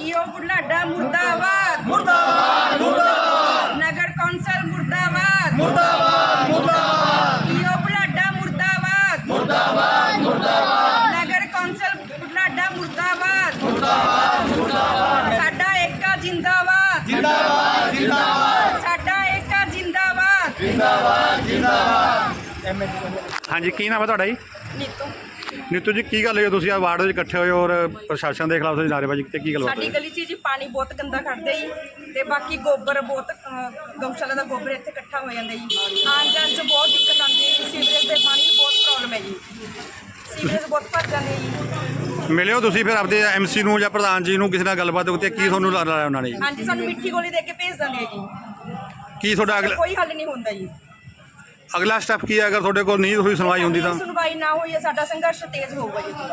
ਈਓ ਬੁਢਲਾਡਾ ਮੁਰਦਾਬਾਦ। ਮੁਰਦਾਬਾਦ ਮੁਰਦਾਬਾਦ। ਨਗਰ ਕੌਂਸਲ ਮੁਰਦਾਬਾਦ। ਮੁਰਦਾਬਾਦ ਮੁਰਦਾਬਾਦ। ਈਓ ਬੁਢਲਾਡਾ ਮੁਰਦਾਬਾਦ। ਮੁਰਦਾਬਾਦ ਮੁਰਦਾਬਾਦ। ਨਗਰ ਕੌਂਸਲ ਬੁਢਲਾਡਾ ਮੁਰਦਾਬਾਦ। ਮੁਰਦਾਬਾਦ ਮੁਰਦਾਬਾਦ। ਸਾਡਾ ਏਕਾ ਜਿੰਦਾਬਾਦ। ਜਿੰਦਾਬਾਦ ਜਿੰਦਾਬਾਦ। ਸਾਡਾ ਏਕਾ ਜਿੰਦਾਬਾਦ। ਹਾਂਜੀ ਕੀ ਨਾਮ ਹੈ ਤੁਹਾਡਾ ਜੀ? ਨੀਤੂ। ਨੀਤੂ ਜੀ ਕੀ ਗੱਲ ਹੋਈ ਤੁਸੀਂ ਆ ਵਾਰਡ ਵਿੱਚ ਇਕੱਠੇ ਹੋਏ ਔਰ ਪ੍ਰਸ਼ਾਸਨ ਦੇ ਖਿਲਾਫ ਤੁਸੀਂ ਨਾਅਰੇਬਾਜ਼ੀ ਕੀਤੀ ਕੀ ਗੱਲ ਬਾਤ ਸਾਡੀ ਗਲੀ 'ਚ ਜੀ ਪਾਣੀ ਬਹੁਤ ਗੰਦਾ ਖੜਦਾ ਜੀ ਤੇ ਬਾਕੀ ਗੋਬਰ ਬਹੁਤ ਅਹ, ਗਊਸ਼ਾਲਾ ਦਾ ਗੋਬਰ ਇੱਥੇ ਇਕੱਠਾ ਹੋ ਜਾਂਦਾ ਜੀ। ਆਉਣ ਜਾਣ 'ਚ ਬਹੁਤ ਦਿੱਕਤ ਆਉਂਦੀ ਹੈ ਜੀ ਸੀਵਰੇਜ ਦੇ ਪਾਣੀ ਦੀ ਬਹੁਤ ਪ੍ਰੋਬਲਮ ਹੈ ਜੀ। ਸੀਵਰੇਜ ਬਹੁਤ ਭਰ ਜਾਂਦੇ ਜੀ। ਮਿਲਿਓ ਤੁਸੀਂ ਫਿਰ ਆਪਦੇ ਐਮਸੀ ਨੂੰ ਜਾਂ ਪ੍ਰਧਾਨ ਜੀ ਨੂੰ ਕਿਸੇ ਨਾਲ ਗੱਲਬਾਤ ਕੀਤੀ ਕੀ? ਤੁਹਾਨੂੰ ਲਾ ਲਾਇਆ ਉਹਨਾਂ ਨੇ? ਹਾਂਜੀ ਸਾਨੂੰ ਮਿੱਠੀ ਗੋਲੀ ਦੇ ਕੇ ਭੇਜ ਦਿੰਦੇ ਆ ਜੀ। ਕੀ ਤੁਹਾਡਾ ਅਗਲਾ ਕੋਈ ਹੱਲ ਨਹੀਂ ਹੁੰਦਾ ਜੀ। ਅਗਲਾ ਸਟੈਪ ਕੀ ਹੈ? ਅਗਰ ਤੁਹਾਡੇ ਕੋਲ ਨਹੀਂ ਹੋਈ ਸੁਣਵਾਈ ਹੁੰਦੀ ਤਾਂ? ਸੁਣਵਾਈ ਨਾ ਹੋਈ ਹੈ ਸਾਡਾ ਸੰਘਰਸ਼ ਤੇਜ਼ ਹੋਊਗਾ ਜੀ ਤੋਂ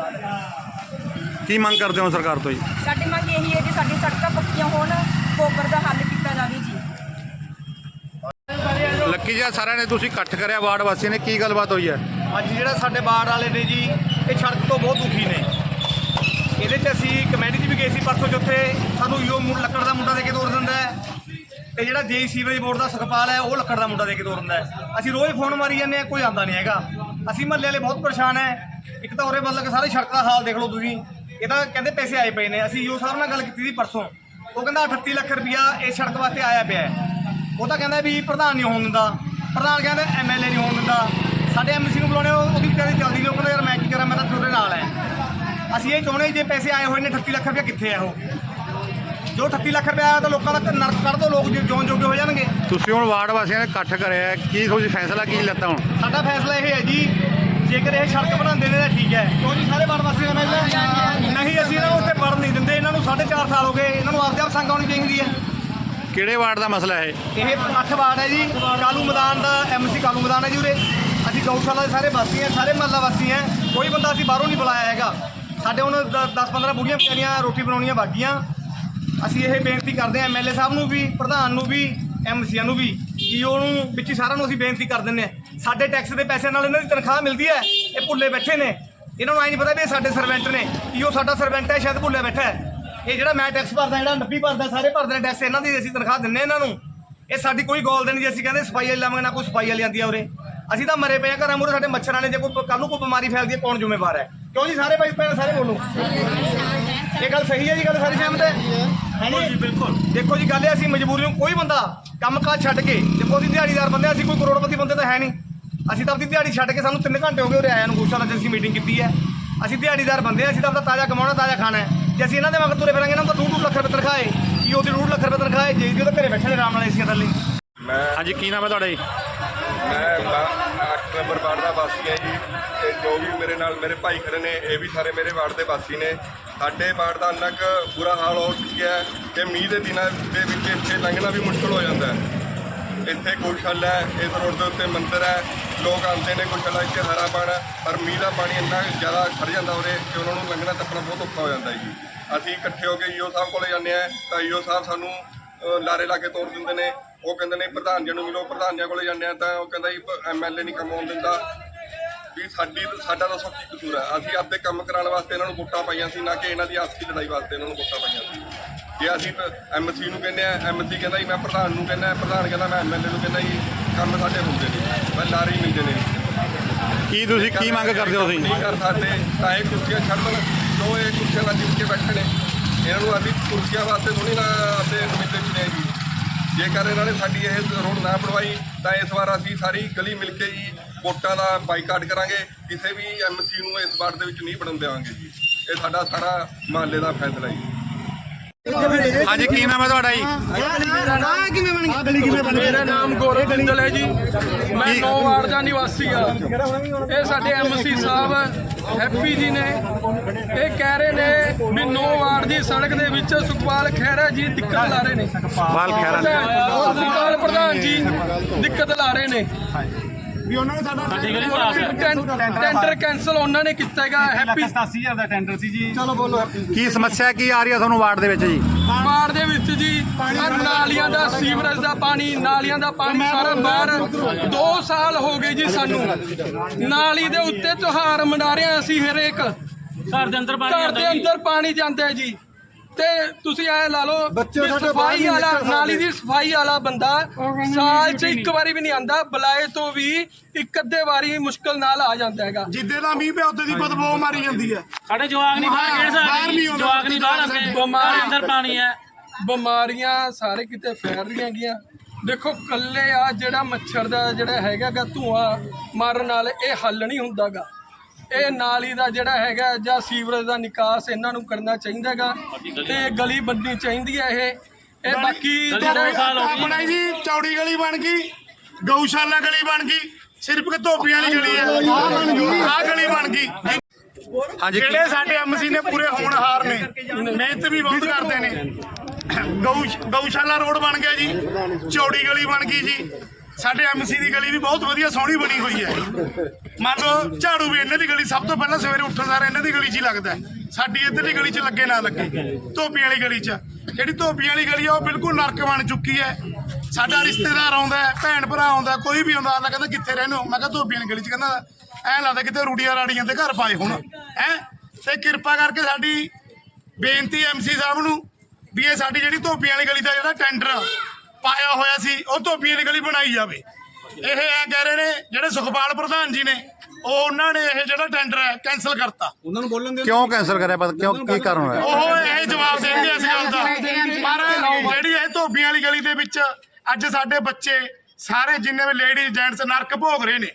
ਕੀ ਮੰਗ ਕਰਦੇ ਹੋ ਸਰਕਾਰ ਤੋਂ ਜੀ? ਸਾਡੀ ਮੰਗ ਇਹੀ ਹੈ ਕਿ ਸਾਡੀ ਸੜਕਾਂ ਪੱਕੀਆਂ ਹੋਣ ਗੋਬਰ ਦਾ ਹੱਲ ਕੀਤਾ ਜਾਵੇ ਜੀ। ਲੱਕੀ ਜੀ ਸਾਰਿਆਂ ਨੇ ਤੁਸੀਂ ਇਕੱਠ ਕਰਿਆ ਵਾਰਡ ਵਾਸੀਆਂ ਨੇ ਕੀ ਗੱਲਬਾਤ ਹੋਈ ਹੈ? ਅੱਜ ਜਿਹੜਾ ਸਾਡੇ ਬਾੜ ਵਾਲੇ ਨੇ ਜੀ ਇਹ ਸੜਕ ਤੋਂ ਬਹੁਤ ਦੁਖੀ ਨੇ। ਇਹਦੇ 'ਚ ਅਸੀਂ ਕਮੇਟੀ 'ਚ ਵੀ ਗਏ ਸੀ ਪਰਸੋਂ ਜਿੱਥੇ ਸਾਨੂੰ ਯੋ ਲੱਕੜ ਦਾ ਮੁੰਡਾ ਦੇ ਕੇ ਤੋੜ ਦਿੰਦਾ ਹੈ। ਤੇ ਜਿਹੜਾ ਜੇ ਸੀਵਰੇਜ ਬੋਰਡ ਦਾ ਸੁਖਪਾਲ ਹੈ, ਉਹ ਲੱਕੜ ਦਾ ਮੁੰਡਾ ਦੇ ਕੇ ਤੋੜ ਹੈ। ਅਸੀਂ ਰੋਜ਼ ਫੋਨ ਮਾਰੀ ਜਾਂਦੇ ਆ ਕੋਈ ਆਂਦਾ ਨਹੀਂ ਹੈਗਾ। ਅਸੀਂ ਮਹੱਲੇ ਵਾਲੇ ਬਹੁਤ ਪਰੇਸ਼ਾਨ ਹੈ। ਇੱਕ ਤਾਂ ਉਰੇ ਮਤਲਬ ਕਿ ਸਾਰੇ ਸੜਕ ਦਾ ਹਾਲ ਦੇਖ ਲਓ ਤੁਸੀਂ। ਇਹ ਤਾਂ ਕਹਿੰਦੇ ਪੈਸੇ ਆਏ ਪਏ ਨੇ। ਅਸੀਂ ਯੂ ਸਾਹਿਬ ਨਾਲ ਗੱਲ ਕੀਤੀ ਸੀ ਪਰਸੋਂ। ਉਹ ਕਹਿੰਦਾ 38 ਲੱਖ ਰੁਪਇਆ ਇਹ ਸੜਕ ਵਾਸਤੇ ਆਇਆ ਪਿਆ ਹੈ। ਉਹ ਤਾਂ ਕਹਿੰਦਾ ਵੀ ਪ੍ਰਧਾਨ ਨਹੀਂ ਹੋਣ ਦਿੰਦਾ। ਪ੍ਰਧਾਨ ਕਹਿੰਦਾ ਐਮਐਲਏ ਨਹੀਂ ਹੋਣ ਦਿੰਦਾ। ਸਾਡੇ ਐਮਸੀ ਨੂੰ ਬੁਲਾਉਣੇ, ਉਹ- ਉਹਦੀ ਵਿਚਾਰੀ ਜਲਦੀ ਨਹੀਂ। ਉਹ ਕਹਿੰਦਾ ਯਾਰ ਮੈਂ ਕੀ ਕਰਾਂ? ਮੈਂ ਤਾਂ ਤੁਹਾਡੇ ਨਾਲ ਹੈ। ਅਸੀਂ ਇਹ ਚਾਹੁੰਦੇ ਜੇ ਪੈਸੇ ਆਏ ਹੋਏ ਨੇ 38 ਲੱਖ ਰੁਪਇਆ ਕਿੱਥੇ ਆ ਉਹ? ਜੋ 38 ਲੱਖ ਰੁਪਏ ਆਇਆ ਤਾਂ ਲੋਕਾਂ ਦਾ ਨਰਕ ਕੱਢ ਦੋ ਲੋਕ ਜਿਉਂ ਜੋਗੇ ਹੋ ਜਾਣਗੇ। ਤੁਸੀਂ ਹੁਣ ਵਾਰਡ ਵਾਸੀਆਂ ਨੇ ਇਕੱਠ ਕਰਿਆ ਹੈ, ਕੀ ਤੁਸੀਂ ਫੈਸਲਾ ਕੀ ਲੈਤਾ ਹੁਣ? ਸਾਡਾ ਫੈਸਲਾ ਇਹ ਹੈ ਜੀ ਜੇਕਰ ਇਹ ਸੜਕ ਬਣਾਉਂਦੇ ਨੇ ਤਾਂ ਠੀਕ ਹੈ। ਕਿਉਂ ਜੀ? ਸਾਰੇ ਵਾਰਡ ਵਾਸੀਆਂ ਦਾ ਨਹੀਂ ਅਸੀਂ ਇਹਨਾਂ ਨੂੰ ਉੱਥੇ ਵੜਨ ਨਹੀਂ ਦਿੰਦੇ। ਇਹਨਾਂ ਨੂੰ 4.5 ਸਾਲ ਹੋ ਗਏ ਇਹਨਾਂ ਨੂੰ ਆਪਦੇ ਆਪ ਸੰਗ ਆਉਣੀ ਚਾਹੀਦੀ ਹੈ। ਕਿਹੜੇ ਵਾਰਡ ਦਾ ਮਸਲਾ ਹੈ? ਇਹ ਇਹ 8 ਵਾਰਡ ਹੈ ਜੀ ਕਾਲੂ ਮੈਦਾਨ ਦਾ ਐਮਸੀ ਕਾਲੂ ਮੈਦਾਨ ਹੈ ਜੀ ਉਰੇ। ਅਸੀਂ ਗਊਸ਼ਾਲਾ ਦੇ ਸਾਰੇ ਵਾਸੀ ਹਾਂ ਸਾਰੇ ਮਹੱਲਾ ਵਾਸੀ ਹਾਂ। ਕੋਈ ਬੰਦਾ ਅਸੀਂ ਬਾਹਰੋਂ ਨਹੀਂ ਬੁਲਾਇਆ ਹੈਗਾ। ਸਾਡੇ ਹੁਣ 10-15 ਬੁੜੀਆਂ ਵਿਚਾਰੀਆਂ ਰੋਟੀ ਬਣਾਉਣੀਆਂ ਬਾਕੀਆਂ ਅਸੀਂ ਇਹ ਬੇਨਤੀ ਕਰਦੇ ਹਾਂ ਐਮਐਲਏ ਸਾਹਿਬ ਨੂੰ ਵੀ, ਪ੍ਰਧਾਨ ਨੂੰ ਵੀ ਐਮਸੀਆਂ ਨੂੰ ਵੀ, ਕਿ ਉਹਨੂੰ ਵਿੱਚ ਹੀ ਸਾਰਿਆਂ ਨੂੰ ਅਸੀਂ ਬੇਨਤੀ ਕਰ ਦਿੰਦੇ ਹਾਂ। ਸਾਡੇ ਟੈਕਸ ਦੇ ਪੈਸੇ ਨਾਲ ਇਹਨਾਂ ਦੀ ਤਨਖਾਹ ਮਿਲਦੀ ਹੈ, ਇਹ ਭੁੱਲੇ ਬੈਠੇ ਨੇ। ਇਹਨਾਂ ਨੂੰ ਐ ਨਹੀਂ ਪਤਾ ਵੀ ਇਹ ਸਾਡੇ ਸਰਵੈਂਟ ਨੇ, ਕਿ ਸਾਡਾ ਸਰਵੈਂਟ ਹੈ, ਸ਼ਾਇਦ ਭੁੱਲੇ ਬੈਠਾ ਹੈ। ਇਹ ਜਿਹੜਾ ਮੈਂ ਟੈਕਸ ਭਰਦਾ, ਜਿਹੜਾ ਨੱਬੀ ਭਰਦਾ, ਸਾਰੇ ਭਰਦੇ ਨੇ ਟੈਕਸ ਇਹਨਾਂ ਦੀ ਅਸੀਂ ਤਨਖਾਹ ਦਿੰਨੇ ਇਹਨਾਂ ਨੂੰ। ਇਹ ਸਾਡੀ ਕੋਈ ਗੋਲ ਨਹੀਂ ਜੀ ਅਸੀਂ ਕਹਿੰਦੇ ਸਫ਼ਾਈ ਵਾਲੀ ਲਾਵਾਂਗੇ, ਨਾ ਕੋਈ ਸਫ਼ਾਈ ਵਾਲੀ ਆਂਦੀ ਆ ਉਰੇ। ਅਸੀਂ ਤਾਂ ਮਰੇ ਪਏ ਆ ਘਰਾਂ ਮੂਰੇ ਸਾਡੇ ਮੱਛਰਾਂ ਨੇ ਜੇ ਕੋਈ ਕੱਲ ਨੂੰ ਕੋਈ ਬਿਮਾਰੀ ਫੈਲਦੀ ਹੈ, ਕੌਣ ਜ਼ਿੰਮੇਵਾਰ ਹੈ? ਕਿਉਂ ਜੀ ਸਾਰੇ ਭਾਈ ਭੈਣ ਸਾਰੇ ਬੋਲੋ? ਇਹ ਗੱਲ ਸਹੀ ਹੈ ਜੀ ਗੱਲ ਸਾਰੀ ਸਹਿਮਤ ਹੈ? ਹਾਂਜੀ ਬਿਲਕੁਲ। ਦੇਖੋ ਜੀ ਗੱਲ ਇਹ ਅਸੀਂ ਮਜਬੂਰੀਆਂ ਕੋਈ ਬੰਦਾ ਕੰਮ ਕਾਜ ਛੱਡ ਕੇ ਦੇਖੋ ਅਸੀਂ ਦਿਹਾੜੀਦਾਰ ਬੰਦੇ ਹਾਂ, ਅਸੀਂ ਕੋਈ ਕਰੋੜਪਤੀ ਬੰਦੇ ਤਾਂ ਹੈ ਨਹੀਂ। ਅਸੀਂ ਤਾਂ ਆਪਣੀ ਦਿਹਾੜੀ ਛੱਡ ਕੇ ਸਾਨੂੰ 3 ਘੰਟੇ ਹੋ ਗਏ ਉਰੇ ਆਇਆ ਨੂੰ ਗੋਸ਼ਾਲਾ 'ਚ ਅਸੀਂ ਮੀਟਿੰਗ ਕੀਤੀ ਹੈ। ਅਸੀਂ ਦਿਹਾੜੀਦਾਰ ਬੰਦੇ ਹਾਂ ਅਸੀਂ ਤਾਂ ਆਪਣਾ ਤਾਜ਼ਾ ਕਮਾਉਣਾ ਤਾਜ਼ਾ ਖਾਣਾ ਹੈ। ਜੇ ਅਸੀਂ ਇਹਨਾਂ ਦੇ ਮਗਰ ਤੁਰੇ ਫਿਰਾਂਗੇ ਇਹਨਾਂ ਨੂੰ ਤਾਂ 2 ਲੱਖ ਰੁਪਏ ਤਨਖਾਹ ਹੈ। ਕੀ ਉਹਦੀ 2 ਲੱਖ ਰੁਪਏ ਤਨਖਾਹ ਹੈ ਜੇ ਜੀ ਉਹ ਤਾਂ ਘਰੇ ਬੈਠੇ ਨੇ ਆਰਾਮ ਨਾਲ ਏਸੀਆਂ ਥੱਲੇ। ਮੈਂ ਹਾਂਜੀ ਕੀ ਨਾਮ ਹੈ ਤੁਹਾਡਾ ਜੀ? ਮੈਂ 8 ਨੰਬਰ ਵਾਰਡ ਦਾ ਵਾਸੀ ਹਾਂ ਜੀ। ਜੋ ਵੀ ਮੇਰੇ ਨਾਲ ਮੇਰੇ ਭਾਈ ਖੜੇ ਨੇ ਇਹ ਵੀ ਸਾਰੇ ਮੇਰੇ ਵਾਰਡ ਦੇ ਵਾਸੀ ਨੇ। ਸਾਡੇ ਵਾਰਡ ਦਾ ਇੰਨਾ ਕੁ ਬੁਰਾ ਹਾਲ ਹੋ ਚੁੱਕਿਆ ਹੈ ਕਿ ਮੀਂਹ ਦੇ ਦਿਨਾਂ ਦੇ ਵਿੱਚ ਇੱਥੇ ਲੰਘਣਾ ਵੀ ਮੁਸ਼ਕਲ ਹੋ ਜਾਂਦਾ ਹੈ। ਇੱਥੇ ਗਊਸ਼ਾਲਾ ਹੈ ਇਸ ਰੋਡ ਦੇ ਉੱਤੇ ਮੰਦਿਰ ਹੈ। ਲੋਕ ਆਉਂਦੇ ਨੇ ਗਊਸ਼ਾਲਾ ਇੱਥੇ ਹਰਾ ਪਾਣਾ ਪਰ ਮੀਂਹ ਦਾ ਪਾਣੀ ਇੰਨਾ ਜ਼ਿਆਦਾ ਖੜ ਜਾਂਦਾ ਉਰੇ ਕਿ ਉਹਨਾਂ ਨੂੰ ਲੰਘਣਾ ਟੱਪਣਾ ਬਹੁਤ ਔਖਾ ਹੋ ਜਾਂਦਾ ਜੀ। ਅਸੀਂ ਇਕੱਠੇ ਹੋ ਕੇ ਈਓ ਸਾਹਿਬ ਕੋਲੇ ਜਾਂਦੇ ਆ ਤਾਂ ਈਓ ਸਾਹਿਬ ਸਾਨੂੰ ਅ, ਲਾਰੇ ਲਾ ਕੇ ਤੋੜ ਦਿੰਦੇ ਨੇ। ਉਹ ਕਹਿੰਦੇ ਨੇ ਪ੍ਰਧਾਨ ਜੀ ਨੂੰ ਮਿਲੋ ਪ੍ਰਧਾਨ ਜੀ ਕੋਲੇ ਜਾਂਦੇ ਆ ਤਾਂ ਉਹ ਕਹਿੰਦਾ ਜੀ ਐਮਐਲਏ ਨਹੀਂ ਕੰਮ ਆਉਣ ਦਿੰਦਾ। ਵੀ ਸਾਡੀ ਸਾਡਾ ਦੱਸੋ ਕੀ ਕਸੂਰ ਹੈ। ਅਸੀਂ ਆਪਦੇ ਕੰਮ ਕਰਾਉਣ ਵਾਸਤੇ ਇਹਨਾਂ ਨੂੰ ਵੋਟਾਂ ਪਾਈਆਂ ਸੀ ਨਾ ਕਿ ਇਹਨਾਂ ਦੀ ਆਪਸੀ ਲੜਾਈ ਵਾਸਤੇ ਇਹਨਾਂ ਨੂੰ ਵੋਟਾਂ ਪਾਈਆਂ ਸੀ। ਜੇ ਅਸੀਂ ਐਮਸੀ ਨੂੰ ਕਹਿੰਦੇ ਆ ਐਮਸੀ ਕਹਿੰਦਾ ਜੀ ਮੈਂ ਪ੍ਰਧਾਨ ਨੂੰ ਕਹਿੰਦਾ ਪ੍ਰਧਾਨ ਕਹਿੰਦਾ ਮੈਂ ਐਮਐਲਏ ਨੂੰ ਕਹਿੰਦਾ ਜੀ ਕੰਮ ਸਾਡੇ ਹੁੰਦੇ ਨੇ ਮੈਂ ਲਾਰੇ ਮਿਲਦੇ ਨੇ ਕੀ ਤੁਸੀਂ ਕੀ ਮੰਗ ਕਰਦੇ ਹੋ ਤੁਸੀਂ? ਨਹੀਂ ਕਰ ਸਕਦੇ? ਤਾਂ ਇਹ ਕੁਰਸੀਆਂ ਛੱਡ ਦੇਣ ਜੋ ਇਹ ਕੁਰਸੀਆਂ ਨਾਲ ਜਿੱਤ ਕੇ ਬੈਠੇ ਨੇ ਇਹਨਾਂ ਨੂੰ ਅਸੀਂ ਕੁਰਸੀਆਂ ਵਾਸਤੇ ਥੋੜੀ ਨਾ ਅਤੇ ਨਮਿੱਤੇ ਚੁਣੇ ਜੀ ਜੇਕਰ ਇਹਨਾਂ ਨੇ ਸਾਡੀ ਇਹ ਰੋਡ ਨਾ ਬਣਵਾਈ ਤਾਂ ਇਸ ਵਾਰ ਅਸੀਂ ਸਾਰੀ ਗਲੀ ਮਿਲ ਕੇ ਜੀ ਵੋਟਾਂ ਦਾ ਬਾਈਕਾਟ ਕਰਾਂਗੇ ਕਿਸੇ ਵੀ ਐਮਸੀ ਨੂੰ ਇਸ ਵਾਰ ਦੇ ਵਿੱਚ ਨਹੀਂ ਬਣਨ ਦੇਵਾਂਗੇ ਜੀ। ਇਹ ਸਾਡਾ ਸਾਰਾ ਮਹੱਲੇ ਦਾ ਫੈਸਲਾ ਜੀ। ਹਾਂਜੀ ਕੀ ਨਾਮ ਹੈ ਤੁਹਾਡਾ ਜੀ? ਮੇਰਾ ਨਾਮ ਗੌਰਵ ਜਿੰਦਲ ਹੈ ਜੀ। ਮੈਂ ਕੀ- ਨੌ ਵਾਰਡ ਦਾ ਨਿਵਾਸੀ ਆ ਇਹ ਸਾਡੇ ਐਮਸੀ ਸਾਹਿਬ ਹੈਪੀ ਜੀ ਨੇ। ਇਹ ਕਹਿ ਰਹੇ ਨੇ ਵੀ ਨੌ ਵਾਰਡ ਦੀ ਸੜਕ ਦੇ ਵਿੱਚ ਸੁਖਪਾਲ ਖਹਿਰਾ ਜੀ ਦਿੱਕਤ ਲਾ ਰਹੇ ਨੇ। ਸੁਖਪਾਲ ਪ੍ਰਧਾਨ ਜੀ ਦਿੱਕਤ ਲਾ ਰਹੇ ਨੇ। ਟੈਂਡਰ ਕੈਨਸਲ ਉਹਨਾਂ ਨੇ ਕੀਤਾ ਹੈਗਾ ਹੈਪੀ ਕੀ ਸਮੱਸਿਆ ਕੀ ਆ ਰਹੀ ਹੈ ਤੁਹਾਨੂੰ ਵਾਰਡ ਦੇ ਵਿੱਚ ਜੀ? ਬਾੜ ਦੇ ਵਿੱਚ ਜੀ ਆਹ ਨਾਲੀਆਂ ਦਾ ਸੀਵਰੇਜ ਦਾ ਪਾਣੀ ਨਾਲੀਆਂ ਦਾ ਪਾਣੀ ਸਾਰਾ ਬਾਹਰ 2 ਸਾਲ ਹੋ ਗਏ ਜੀ ਸਾਨੂੰ। ਨਾਲੀ ਦੇ ਉੱਤੇ ਤਿਉਹਾਰ ਮਨਾ ਰਹੇ ਹਾਂ ਅਸੀਂ ਹਰੇਕ। ਘਰ ਦੇ ਅੰਦਰ ਪਾਣੀ ਘਰ ਜਾਂਦਾ ਦੇ ਜੀ। ਅੰਦਰ ਪਾਣੀ ਜਾਂਦਾ ਹੈ ਜੀ। ਤੇ ਤੁਸੀਂ ਐ ਲਾ ਲਓ ਬੱਚੇ ਵੀ ਸਾਡੇ ਬਾਹਰ ਸਫ਼ਾਈ ਨਹੀਂ ਵਾਲਾ ਨਿਕਲ ਨਾਲੀ ਦੀ। ਸਫ਼ਾਈ ਵਾਲਾ ਬੰਦਾ ਸਾਲ 'ਚ ਇੱਕ ਵਾਰੀ ਵੀ ਨਹੀਂ ਆਂਦਾ ਬੁਲਾਏ ਤੋਂ ਵੀ ਇੱਕ ਅੱਧੇ ਵਾਰੀ ਮੁਸ਼ਕਲ ਨਾਲ ਆ ਜਾਂਦਾ ਹੈਗਾ। ਜਿੱਦੇ ਦਾ ਮੀਂਹ ਪਿਆ ਉਦੋਂ ਦੀ ਬਦਬੂ ਮਾਰੀ ਜਾਂਦੀ ਹੈ। ਸਾਡੇ ਜਵਾਕ ਨਹੀਂ ਬਾਹਰ ਖੇਡ ਬਾਹਰ ਨਹੀਂ ਸਕਦੇ ਆਉਂਦੇ। ਜਵਾਕ ਨਹੀਂ ਬਾਹਰ ਆਉਂਦੇ। ਬਿਮਾਰੀ ਅੰਦਰ ਪਾਣੀ ਹੈ। ਬਿਮਾਰੀਆਂ ਸਾਰੇ ਕਿਤੇ ਫੈਲ ਰਹੀਆਂ ਗੀਆਂ ਦੇਖੋ ਕੱਲੇ ਆ ਜਿਹੜਾ ਮੱਛਰ ਦਾ ਜਿਹੜਾ ਹੈਗਾਗਾ ਧੂਆਂ ਮਾਰਨ ਨਾਲ ਇਹ ਹੱਲ ਨਹੀਂ ਹੁੰਦਾਗਾ। ਇਹ ਨਾਲੀ ਦਾ ਜਿਹੜਾ ਹੈਗਾ ਜਾਂ ਸੀਵਰੇਜ ਦਾ ਨਿਕਾਸ ਇਹਨਾਂ ਨੂੰ ਕਰਨਾ ਚਾਹੀਦਾਗਾ ਤੇ ਗਲੀ ਬੰਨੀ ਚਾਹੀਦੀ ਹੈ ਇਹ। ਇਹ ਬਾਕੀ ਜਿਹੜਾ ਆਪਣਾ ਜੀ ਚੌੜੀ ਗਲੀ ਬਣ ਗਈ ਗਊਸ਼ਾਲਾ ਗਲੀ ਬਣ ਗਈ ਸਿਰਫ ਕਿ ਧੋਪੀਆਂ ਵਾਲੀ ਗਲੀ ਹੈ। ਆਹ ਗਲੀ ਬਣ ਗਈ। ਹਾਂਜੀ। ਜਿਹੜੇ ਸਾਡੇ ਐਮਸੀ ਨੇ ਪੂਰੇ ਹੋਣਹਾਰ ਨੇ ਮਿਹਨਤ ਵੀ ਬਹੁਤ ਕਰਦੇ ਨੇ। ਗਊ ਗਊਸ਼ਾਲਾ ਰੋਡ ਬਣ ਗਿਆ ਜੀ ਚੌੜੀ ਗਲੀ ਬਣ ਗਈ ਜੀ। ਸਾਡੇ ਐਮਸੀ ਦੀ ਗਲੀ ਵੀ ਬਹੁਤ ਵਧੀਆ ਸੋਹਣੀ ਬਣੀ ਹੋਈ ਹੈ। ਮੰਨ ਲਓ ਝਾੜੂ ਵੀ ਇਹਨਾਂ ਦੀ ਗਲੀ ਸਭ ਤੋਂ ਪਹਿਲਾਂ ਸਵੇਰੇ ਉੱਠਣ ਸਾਰ ਇਹਨਾਂ ਦੀ ਗਲੀ 'ਚ ਹੀ ਲੱਗਦਾ ਸਾਡੀ ਇੱਧਰਲੀ ਗਲੀ 'ਚ ਲੱਗੇ ਨਾ ਲੱਗੇ ਧੋਪੀ ਵਾਲੀ ਗਲੀ 'ਚ। ਜਿਹੜੀ ਧੋਪੀ ਵਾਲੀ ਗਲੀ ਆ, ਉਹ ਬਿਲਕੁਲ ਨਰਕ ਬਣ ਚੁੱਕੀ ਹੈ। ਸਾਡਾ ਰਿਸ਼ਤੇਦਾਰ ਆਉਂਦਾ ਭੈਣ ਭਰਾ ਆਉਂਦਾ ਕੋਈ ਵੀ ਆਉਂਦਾ ਆਉਂਦਾ ਕਹਿੰਦਾ ਕਿੱਥੇ ਰਹਿੰਦੇ ਹੋ? ਮੈਂ ਕਿਹਾ ਧੋਪੀ ਵਾਲੀ ਗਲੀ 'ਚ ਕਹਿੰਦਾ, ਐਂ ਲੱਗਦਾ ਕਿਤੇ ਰੂੜੀਆਂ ਰਾੜੀਆਂ ਦੇ ਘਰ ਪਾਏ ਹੁਣ। ਹੈ? ਤੇ ਕਿਰਪਾ ਕਰਕੇ ਸਾਡੀ ਬੇਨਤੀ ਐਮਸੀ ਸਾਹਿਬ ਨੂੰ ਵੀ ਇਹ ਸਾਡੀ ਜਿਹੜੀ ਧੋਬੀ ਵਾਲੀ ਗਲੀ ਦਾ ਜਿਹੜਾ ਟੈਂਡਰ ਪਾਇਆ ਹੋਇਆ ਸੀ ਉਹ ਧੋਪੀ ਵਾਲੀ ਗਲੀ ਬਣਾਈ ਜਾਵੇ। ਇਹ ਐ ਕਹਿ ਰਹੇ ਨੇ ਜਿਹੜੇ ਸੁਖਪਾਲ ਪ੍ਰਧਾਨ ਜੀ ਨੇ ਉਹ ਉਹਨਾਂ ਨੇ ਇਹ ਜਿਹੜਾ ਟੈਂਡਰ ਹੈ ਕੈਨਸਲ ਕਰਤਾ। ਕਿਉਂ ਕੈਂਸਲ ਕਰਿਆ? ਪਤਾ ਕਿਉਂ ਕੀ ਕਾਰਨ ਹੋਇਆ? ਉਹ ਇਹ ਜਵਾਬ ਦੇਣਗੇ ਇਸ ਗੱਲ ਦਾ। ਪਰ ਜਿਹੜੀ ਇਹ ਧੋਬੀਆਂ ਵਾਲੀ ਗਲੀ ਦੇ ਵਿੱਚ ਅੱਜ ਸਾਡੇ ਬੱਚੇ ਸਾਰੇ ਜਿੰਨੇ ਵੀ ਲੇਡੀ ਜੈਂਟਸ ਨਰਕ ਭੋਗ ਰਹੇ ਨੇ।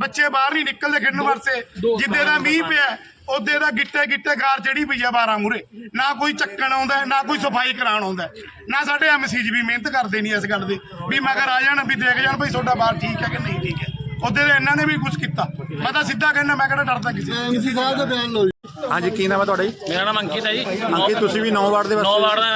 ਬੱਚੇ ਬਾਹਰ ਨਹੀਂ ਨਿਕਲਦੇ ਖੇਡਣ ਵਾਸਤੇ। ਜਿੱਦੇ ਦਾ ਮੀਂਹ ਪਿਆ ਉਹਦੇ ਦਾ ਗਿੱਟੇ ਗਿੱਟੇ ਕਾਰ ਚੜੀ ਪਈ ਆ 12 ਮੂਰੇ ਨਾ ਕੋਈ ਚੱਕਣ ਆਉਂਦਾ, ਨਾ ਕੋਈ ਸਫ਼ਾਈ ਕਰਾਉਣ ਆਉਂਦਾ। ਨਾ ਸਾਡੇ ਐਮਸੀ ਜੀ ਵੀ ਮਿਹਨਤ ਕਰਦੇ ਨਹੀਂ ਇਸ ਗੱਲ ਦੀ, ਵੀ ਮਗਰ ਆ ਜਾਣ, ਵੀ ਦੇਖ ਜਾਣ ਭਈ ਤੁਹਾਡਾ ਬਾਹਰ ਠੀਕ ਹੈ ਕਿ ਨਹੀਂ ਠੀਕ ਹੈ। ਉਹਦੇ ਦੇ ਇਹਨਾਂ ਨੇ ਵੀ ਕੁਝ ਕੀਤਾ। ਮੈਂ ਤਾਂ ਸਿੱਧਾ ਕਹਿੰਦਾ, ਮੈਂ ਕਿਹੜਾ ਡਰਦਾ ਕਿਸੇ ਤੋਂ। ਐਮਸੀ ਸਾਹਿਬ ਦਾ ਬਿਆਨ ਲਓ ਜੀ। ਹਾਂਜੀ ਕੀ ਨਾਮ ਹੈ ਤੁਹਾਡਾ ਜੀ? ਮੇਰਾ ਨਾਮ ਅੰਕਿਤ ਹੈ ਜੀ। ਅੰਕਿਤ ਤੁਸੀਂ ਵੀ 9 ਵਾਰਡ ਦੇ ਨੌ ਵਾਰਡ ਦਾ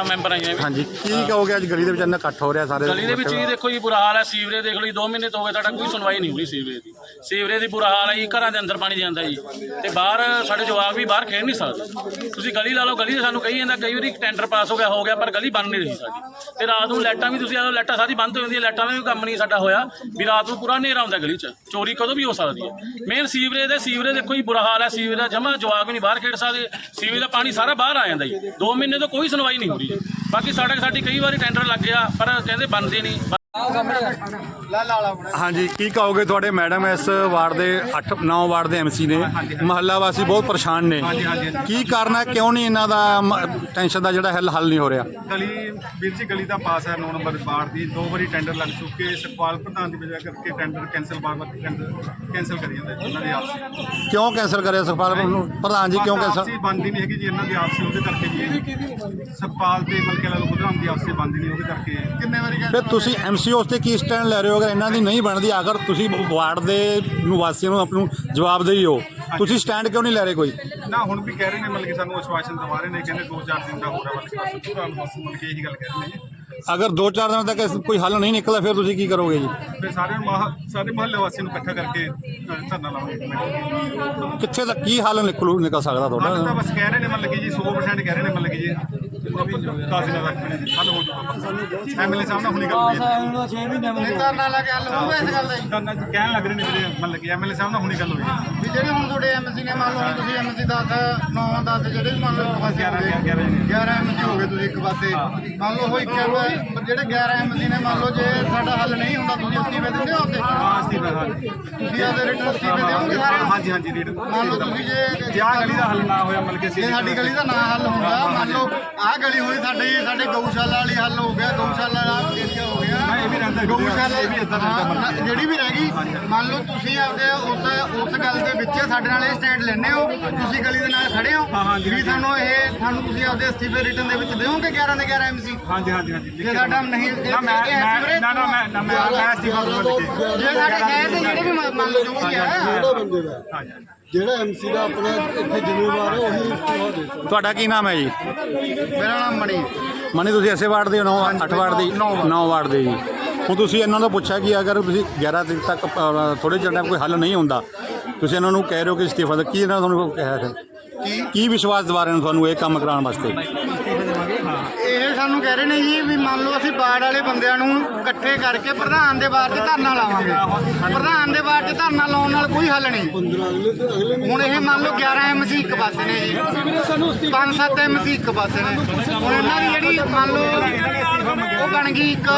ਅ, ਮੈਂਬਰ ਹਾਂ ਜੀ ਮੈਂ ਵੀ। ਹਾਂਜੀ ਕੀ ਕਹੋਗੇ ਅੱਜ ਗਲੀ ਦੇ ਵਿੱਚ ਇੰਨਾ ਇਕੱਠ ਹੋ ਰਿਹਾ ਸਾਰੇ ਗਲੀ ਦੇ ਵਿੱਚ ਜੀ ਦੇਖੋ ਜੀ ਬੁਰਾ ਹਾਲ ਹੈ ਸੀਵਰੇਜ ਦੇਖ ਜੀ 2 ਮਹੀਨੇ ਤੋਂ ਹੋ ਗਏ ਸਾਡਾ ਕੋਈ ਸੁਣਵਾਈ ਨਹੀਂ ਹੋਈ ਸੀਵਰੇਜ ਦੀ। ਸੀਵਰੇਜ ਦੀ ਬੁਰਾ ਹਾਲ ਹੈ ਜੀ ਘਰਾਂ ਦੇ ਅੰਦਰ ਪਾਣੀ ਜਾਂਦਾ ਜੀ। ਤੇ ਬਾਹਰ ਸਾਡੇ ਜਵਾਕ ਵੀ ਬਾਹਰ ਖੇਡ ਨਹੀਂ ਸਕਦੇ। ਤੁਸੀਂ ਗਲੀ ਲਾ ਲਓ ਗਲੀ ਦੇ ਸਾਨੂੰ ਕਹੀ ਜਾਂਦਾ ਕਈ ਵਾਰੀ ਟੈਂਡਰ ਪਾਸ ਹੋ ਗਿਆ ਹੋ ਗਿਆ ਪਰ ਗਲੀ ਬਣ ਨਹੀਂ ਰਹੀ ਸਾਡੀ। ਤੇ ਰਾਤ ਨੂੰ ਲਾਈਟਾਂ ਵੀ ਤੁਸੀਂ ਆ ਲਾਈਟਾਂ ਸਾਰੀ ਬੰਦ ਹੋ ਜਾਂਦੀਆਂ ਲਾਈਟਾਂ ਦਾ ਵੀ ਕੰਮ ਨਹੀਂ ਸਾਡਾ ਹੋਇਆ। ਵੀ ਰਾਤ ਨੂੰ ਪੂਰਾ ਹਨੇਰਾ ਹੁੰਦਾ ਗਲੀ 'ਚ ਚੋਰੀ ਕਦੋਂ ਵੀ ਹੋ ਸਕਦੀ ਹੈ। ਮੇਨ ਸੀਵਰੇਜ ਦੇ ਸੀਵਰੇਜ ਦੇਖੋ ਜੀ ਬੁਰਾ ਹਾਲ ਹੈ ਸੀਵਰੇਜ ਦਾ ਜਮਾ ਜਵਾਕ ਵੀ ਨਹੀਂ ਬਾਹਰ ਖੇਡ ਸਕਦੇ ਸੀਵਰੇਜ ਦਾ ਪਾਣੀ ਸਾਰਾ ਬਾਹਰ ਆ ਜਾਂਦਾ ਜੀ। 2 ਮਹੀਨੇ ਤੋਂ ਕੋਈ ਸੁਣਵਾਈ ਨਹੀਂ ਹੋ ਰਹੀ ਬਾਕੀ ਸਾਡੇ ਸਾਡੀ ਕਈ ਵਾਰੀ ਟੈਂਡਰ ਲੱਗ ਗਿਆ, ਪਰ ਕਹਿੰਦੇ ਬਣਦੇ ਨਹੀਂ। ਹਾਂਜੀ ਕੀ ਕਹੋਗੇ ਤੁਹਾਡੇ ਮੈਡਮ ਇਸ ਵਾਰਡ ਦੇ 8 9 ਵਾਰਡ ਦੇ ਐਮਸੀ ਨੇ? ਮਹੱਲਾ ਵਾਸੀ ਬਹੁਤ ਪਰੇਸ਼ਾਨ ਨੇ। ਕੀ ਕਾਰਨ ਹੈ? ਕਿਉਂ ਨਹੀਂ ਇਹਨਾਂ ਦਾ ਟੈਨਸ਼ਨ ਦਾ ਜਿਹੜਾ ਹੱਲ ਹੱਲ ਨਹੀਂ ਹੋ ਰਿਹਾ? ਗਲੀ ਵੀਰ ਜੀ ਗਲੀ ਦਾ ਪਾਸ ਹੈ 9 ਨੰਬਰ ਵਾਰਡ ਦੀ। ਦੋ ਵਾਰੀ ਟੈਂਡਰ ਲੱਗ ਚੁੱਕੇ। ਸੁਖਪਾਲ ਪ੍ਰਧਾਨ ਦੀ ਵਜ੍ਹਾ ਕਰਕੇ ਟੈਂਡਰ ਕੈਂਸਲ ਬਾਰ-ਬਾਰ ਟੈਂਡਰ ਕੈਂਸਲ ਕਰੀ ਜਾਂਦੇ ਉਹਨਾਂ ਦੇ ਆਪਸੀ। ਕਿਉਂ ਕੈਂਸਲ ਕਰਿਆ ਸੁਖਪਾਲ ਨੂੰ? ਪ੍ਰਧਾਨ ਜੀ ਕਿਉਂ ਕੈਂਸਲ ਆਪਸੀ ਬੰਦੀ ਨਹੀਂ ਹੈਗੀ ਜੀ। ਇਹਨਾਂ ਦੀ ਆਪਸੀ ਉਹਦੇ ਕਰਕੇ ਜੀ। ਇਹ ਸੁਖਪਾਲ ਤੇ ਮਲਕੇ ਲਾਲ ਬੁਧਰਾਮ ਦੀ ਆਪਸੀ ਬੰਦੀ ਨਹੀਂ ਉਹਦੇ ਕਰਕੇ। ਕਿੰਨੇ ਵਾਰੀ ਫਿਰ ਤੁਸੀਂ ਐਮਸੀ ਉਸ ਤੇ ਕੀ ਸਟੈਂਡ ਲੈ ਰਹੇ ਹੋ? ਅਗਰ ਇਹਨਾਂ ਦੀ ਨਹੀਂ ਬਣਦੀ ਅਗਰ ਤੁਸੀਂ ਵਾਰਡ ਦੇ ਨੂੰ ਵਾਸੀਆਂ ਨੂੰ ਆਪ ਨੂੰ ਜਵਾਬ ਦੇਈ ਹੋ ਤੁਸੀਂ ਸਟੈਂਡ ਕਿਉਂ ਨਹੀਂ ਲੈ ਰਹੇ ਕੋਈ? ਨਾ ਹੁਣ ਵੀ ਕਹਿ ਰਹੇ ਨੇ ਮਤਲਬ ਕਿ ਸਾਨੂੰ ਆਸ਼ਵਾਸਨ ਦਵਾ ਰਹੇ ਨੇ ਕਹਿੰਦੇ 2-4 ਦਿਨ ਦਾ ਹੋ ਰਿਹਾ ਮਤਲਬ ਕਿ ਮਤਲਬ ਕਿ ਇਹੀ ਗੱਲ ਕਹਿ ਰਹੇ ਨੇ ਅਗਰ 2-4 ਦਿਨ ਤੱਕ ਕੋਈ ਹੱਲ ਨਹੀਂ ਨਿਕਲਦਾ ਫਿਰ ਤੁਸੀਂ ਕੀ ਕਰੋਗੇ ਜੀ? ਫਿਰ ਸਾਰੇ ਸਾਰੇ ਮਹੱਲੇ ਵਾਸੀਆਂ ਨੂੰ ਇਕੱਠਾ ਕਰਕੇ ਧਰਨਾ ਲਾਵਾਂਗੇ ਕਿੱਥੇ ਤੱਕ ਕੀ ਹੱਲ ਨਿਕਲੂ ਨਿਕਲ ਸਕਦਾ ਤੁਹਾਡਾ? ਬਸ ਕਹਿ ਰਹੇ ਨੇ ਮਤਲਬ ਕਿ ਜੀ 100% ਕਹਿ ਰਹੇ ਨੇ ਮਤਲਬ ਕਿ ਜੀ। 10 ਦਿਨਾਂ ਤੱਕ ਹੱਲ ਹੋ ਜਾਊਗਾ ਐਮਐਲਏ ਸਾਹਿਬ ਨਾਲ ਹੁਣੀ ਗੱਲ ਹੋਈ ਹੈ ਧਰਨਾ ਲਾ ਕੇ ਹੱਲ ਹੋਊਗਾ ਇਸ ਗੱਲ ਦਾ ਜੀ? ਧਰਨਾ ਕਹਿਣ ਲੱਗ ਰਹੇ ਨੇ ਵੀਰੇ ਮਤਲਬ ਕਿ ਐਮਐਲਏ ਸਾਹਿਬ ਨਾਲ ਹੁਣੀ ਗੱਲ ਹੋਈ ਹੈ ਵੀ ਜਿਹੜੇ ਹੁਣ ਤੁਹਾਡੇ ਐਮਸੀ ਨੇ ਮੰਨ ਲਓ ਤੁਸੀਂ ਐਮਸੀ 10 9 10 ਜਿਹੜੇ ਵੀ ਮੰਨ ਲਓ ਇੱਕ ਪਾਸੇ ਹੋ ਗਏ 11 ਨੇ 11 ਐਮਸੀ ਹੋ ਗਏ ਤੁਸੀਂ ਇੱਕ ਪਾਸੇ ਮੰਨ ਲਓ ਉਹ ਇੱਕ ਐਮ- ਜਿਹੜੇ 11 ਐਮਸੀ ਨੇ ਮੰਨ ਲਓ ਜੇ ਸਾਡਾ ਹੱਲ ਨਹੀਂ ਹੁੰਦਾ, ਤੁਸੀਂ ਅਸਤੀਫੇ ਦਿੰਦੇ ਹੋ ਆਪਦੇ ਹਾਂ ਤੁਸੀਂ ਆਪਦੇ ਰਿਟਰਨ ਅਸਤੀਫੇ ਦਿਓਗੇ ਸਾਰੇ ਹਾਂਜੀ ਹਾਂਜੀ ਰੀਡ ਮੰਨ ਲਓ ਤੁਸੀਂ ਜੇ ਜੇ ਆਹ ਗਲੀ ਦਾ ਹੱਲ ਨਾ ਹੋਇਆ ਮਤਲਬ ਕਿ ਅਸੀਂ ਜੇ ਸਾਡੀ ਗਲੀ ਦਾ ਨਾ ਹੱਲ ਹੁੰਦਾ ਮੰਨ ਲਓ ਆਹ ਗਲੀ ਹੋਈ ਸਾਡੀ ਸਾਡੇ ਗਊਸ਼ਾਲਾ ਵਾਲੀ ਹੱਲ ਹੋ ਗਿਆ ਗਊਸ਼ਾਲਾ ਵਾਲਾ ਏਰੀਆ ਹੋ ਗਿਆ। ਨਾ, ਗਊਸ਼ਾਲਾ, ਵੀ ਹਾਂ। ਜਿਹੜੀ ਵੀ ਰਹਿ ਗਈ ਮੰਨ ਲਓ ਤੁਸੀਂ ਆਪਦੇ ਉਸ ਉਸ ਗੱਲ ਦੇ ਵਿੱਚ ਸਾਡੇ ਨਾਲ ਇਹ ਸਟੈਂਡ ਲੈਣੇ ਹੋ ਤੁਸੀਂ ਗਲੀ ਦੇ ਨਾਲ ਖੜੇ ਹੋ ਵੀ। ਸਾਨੂੰ ਇਹ ਸਾਨੂੰ ਤੁਸੀਂ ਆਪਦੇ ਅਸਤੀਫੇ ਰਿਟਰਨ ਦੇ ਵਿੱਚ ਦਿਓਗੇ 11 ਦੇ 11 ਐਮਸੀ ਹਾਂਜੀ ਹਾਂਜੀ ਹਾਂਜੀ ਜੇ ਸਾਡਾ ਨਹੀਂ ਨਾ ਮੈਂ। ਨਾ ਨਾ ਮੈਂ ਨਾ ਮੈਂ ਮੈਂ ਕੇ। ਜੇ ਸਾਡੇ ਗਏ ਤੇ ਜਿਹੜੇ ਵੀ ਮੰਨ- ਮੰਨ ਲਓ ਜੋ ਵੀ ਹੈ ਜਿਹੜਾ ਬੰਦੇ ਦਾ। ਜਿਹੜਾ ਐਮਸੀ ਦਾ ਆਪਣਾ ਇੱਥੇ ਜ਼ਿੰਮੇਵਾਰ ਹੈ ਉਹੀ ਦੇ ਸਕਦਾ ਤੁਹਾਡਾ ਕੀ ਨਾਮ ਹੈ ਜੀ? ਮੇਰਾ ਨਾਮ ਮਣੀ ਮਨੀ ਤੁਸੀਂ ਐਸੇ ਵਾਰਡ ਦੇ ਹੋ 9 8 ਵਾਰਡ ਦੀ? 9 ਵਾਰਡ ਦੇ ਜੀ। ਹੁਣ ਤੁਸੀਂ ਇਹਨਾਂ ਤੋਂ ਪੁੱਛਿਆ ਕਿ ਅਗਰ ਤੁਸੀਂ 11 ਦਿਨ ਤੱਕ ਥੋੜੇ ਚਿਰ ਟਾਈਮ ਕੋਈ ਹੱਲ ਨਹੀਂ ਹੁੰਦਾ ਤੁਸੀਂ ਇਹਨਾਂ ਨੂੰ ਕਹਿ ਰਹੇ ਹੋ ਕਿ ਇਸਤੀਫਾ ਦਾ ਕੀ ਇਹਨਾਂ ਨੇ ਤੁਹਾਨੂੰ ਕਿਹਾ ਹੈ ਕੀ ਵਿਸ਼ਵਾਸ ਦਿਵਾ ਰਹੇ ਨੇ ਤੁਹਾਨੂੰ ਇਹ ਕੰਮ ਕਰਾਉਣ ਵਾਸਤੇ? ਸਾਨੂੰ ਕਹਿ ਰਹੇ ਨੇ ਜੀ ਵੀ ਮੰਨ ਲਓ ਅਸੀਂ ਬਾੜ ਵਾਲੇ ਬੰਦਿਆਂ ਨੂੰ ਇਕੱਠੇ ਕਰਕੇ ਪ੍ਰਧਾਨ ਦੇ ਬਾੜ 'ਚ ਧਰਨਾ ਲਾਵਾਂਗੇ। ਪ੍ਰਧਾਨ ਦੇ ਬਾੜ 'ਚ ਧਰਨਾ ਲਾਉਣ ਨਾਲ ਕੋਈ ਹੱਲ ਨਹੀਂ। ਹੁਣ ਇਹ ਮੰਨ ਲਓ 11 ਐਮਸੀ ਇੱਕ ਪਾਸੇ ਨੇ ਜੀ। ਪੰਜ ਸੱਤ ਐਮਸੀ ਇੱਕ ਪਾਸੇ ਨੇ। ਹੁਣ ਇਹਨਾਂ ਦੀ ਜਿਹੜੀ ਮੰਨ ਲਓ ਉਹ ਬਣ ਗਈ ਇੱਕ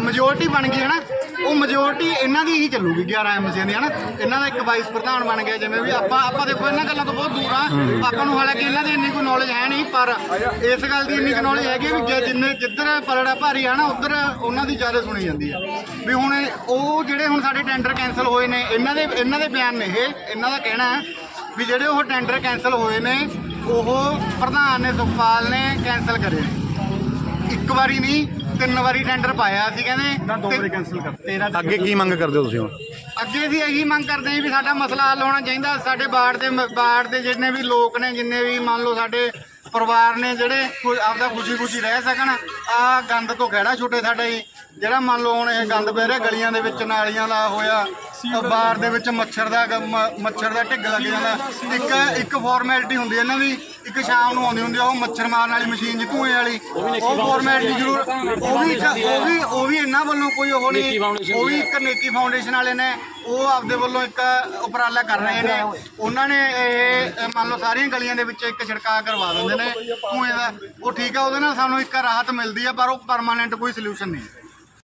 ਮੈਜੋਰਟੀ ਬਣ ਗਈ ਹੈ ਨਾ। ਉਹ ਮੈਜੋਰਟੀ ਇਹਨਾਂ ਦੀ ਹੀ ਚੱਲੂਗੀ 11 ਐਮਸੀ ਦੀ ਹੈ ਨਾ ਇਹਨਾਂ ਦਾ ਇੱਕ ਵਾਈਸ ਪ੍ਰਧਾਨ ਬਣ ਗਿਆ ਜਿਵੇਂ ਵੀ ਆਪਾਂ ਆਪਾਂ ਦੇਖੋ ਇਹਨਾਂ ਗੱਲਾਂ ਤੋਂ ਬਹੁਤ ਦੂਰ ਆ। ਆਪਾਂ ਨੂੰ ਹਾਲਾਂਕਿ ਇਹਨਾਂ ਦੀ ਇੰਨੀ ਕੋਈ ਨੌਲੇਜ ਹੈ ਨਹੀਂ ਪਰ ਇਸ ਗੱਲ ਦੀ ਇੰਨੀ ਨੌਲੇਜ ਹੈਗੀ ਵੀ ਜੇ ਜਿੰਨੇ ਜਿੱਧਰ ਪਲੜਾ ਭਾਰੀ ਆ ਨਾ ਉਧਰ ਉਹਨਾਂ ਦੀ ਜ਼ਿਆਦਾ ਸੁਣੀ ਜਾਂਦੀ ਆ। ਵੀ ਹੁਣ ਉਹ ਜਿਹੜੇ ਹੁਣ ਸਾਡੇ ਟੈਂਡਰ ਕੈਨਸਲ ਹੋਏ ਨੇ ਇਹਨਾਂ ਦੇ ਇਹਨਾਂ ਦੇ ਬਿਆਨ ਨੇ ਇਹ ਇਹਨਾਂ ਦਾ ਕਹਿਣਾ ਹੈ ਵੀ ਜਿਹੜੇ ਉਹ ਟੈਂਡਰ ਕੈਨਸਲ ਹੋਏ ਨੇ ਉਹ ਪ੍ਰਧਾਨ ਨੇ ਸੁਖਪਾਲ ਨੇ ਕੈਨਸਲ ਕਰੇ। ਇੱਕ ਵਾਰੀ ਨਹੀਂ ਤਿੰਨ ਵਾਰੀ ਟੈਂਡਰ ਪਾਇਆ ਸੀ ਕਹਿੰਦੇ ਦੋ ਵਾਰੀ ਕੈਨਸਲ ਕਰ ਅੱਗੇ ਕੀ ਮੰਗ ਕਰਦੇ ਹੋ ਤੁਸੀਂ ਹੁਣ? ਅੱਗੇ ਵੀ ਇਹੀ ਮੰਗ ਕਰਦੇ ਹਾਂ ਵੀ ਸਾਡਾ ਮਸਲਾ ਹੱਲ ਹੋਣਾ ਚਾਹੀਦਾ। ਸਾਡੇ ਬਾੜ ਦੇ ਬਾੜ ਦੇ ਜਿੰਨੇ ਵੀ ਲੋਕ ਨੇ ਜਿੰਨੇ ਵੀ ਮੰਨ ਲਓ ਸਾਡੇ ਪਰਿਵਾਰ ਨੇ ਜਿਹੜੇ ਕੋਈ ਆਪਦਾ ਖੁਸ਼ੀ ਖੁਸ਼ੀ ਰਹਿ ਸਕਣ ਆ ਗੰਦ ਤੋਂ ਖਹਿੜਾ ਛੁੱਟੇ ਸਾਡਾ ਹੀ ਜਿਹੜਾ ਮੰਨ ਲਓ ਹੁਣ ਇਹ ਗੰਦ ਪੈ ਰਿਹਾ ਗਲੀਆਂ ਦੇ ਵਿੱਚ ਨਾਲੀਆਂ ਦਾ ਹੋਇਆ ਬਾੜ ਦੇ ਵਿੱਚ ਮੱਛਰ ਦਾ ਗ- ਮ- ਮੱਛਰ ਦਾ ਢਿੱਗ ਲੱਗ ਜਾਂਦਾ। ਇੱਕ ਇੱਕ ਫਾਰਮੈਲਿਟੀ ਹੁੰਦੀ ਹੈ ਇਹਨਾਂ ਦੀ ਇੱਕ ਸ਼ਾਮ ਨੂੰ ਆਉਂਦੀ ਹੁੰਦੀ ਆ ਉਹ ਮੱਛਰ ਮਾਰਨ ਵਾਲੀ ਮਸ਼ੀਨ ਜੀ ਧੂਏ ਵਾਲੀ। ਉਹ ਫਾਰਮੈਲਿਟੀ ਜ਼ਰੂਰ ਉਹ ਵੀ ਇੱਕ- ਉਹ ਵੀ ਉਹ ਵੀ ਇਹਨਾਂ ਵੱਲੋਂ ਕੋਈ ਉਹ ਨਹੀਂ ਉਹ ਵੀ ਇੱਕ ਨੇਕੀ ਫਾਊਂਡੇਸ਼ਨ ਵਾਲੇ ਨੇ ਉਹ ਆਪਦੇ ਵੱਲੋਂ ਇੱਕ ਉਪਰਾਲਾ ਕਰ ਰਹੇ ਨੇ। ਉਹਨਾਂ ਨੇ ਇਹ ਅ, ਮੰਨ ਲਓ ਸਾਰੀਆਂ ਗਲੀਆਂ ਦੇ ਵਿੱਚ ਇੱਕ ਛਿੜਕਾਅ ਕਰਵਾ ਦਿੰਦੇ ਨੇ ਧੂਏ ਦਾ। ਉਹ ਠੀਕ ਆ ਉਹਦੇ ਨਾਲ ਸਾਨੂੰ ਇੱਕ ਰਾਹਤ ਮਿਲਦੀ ਆ ਪਰ ਉਹ ਪਰਮਾਨੈਂਟ ਕੋਈ ਸੋਲੂਸ਼ਨ ਨਹੀਂ।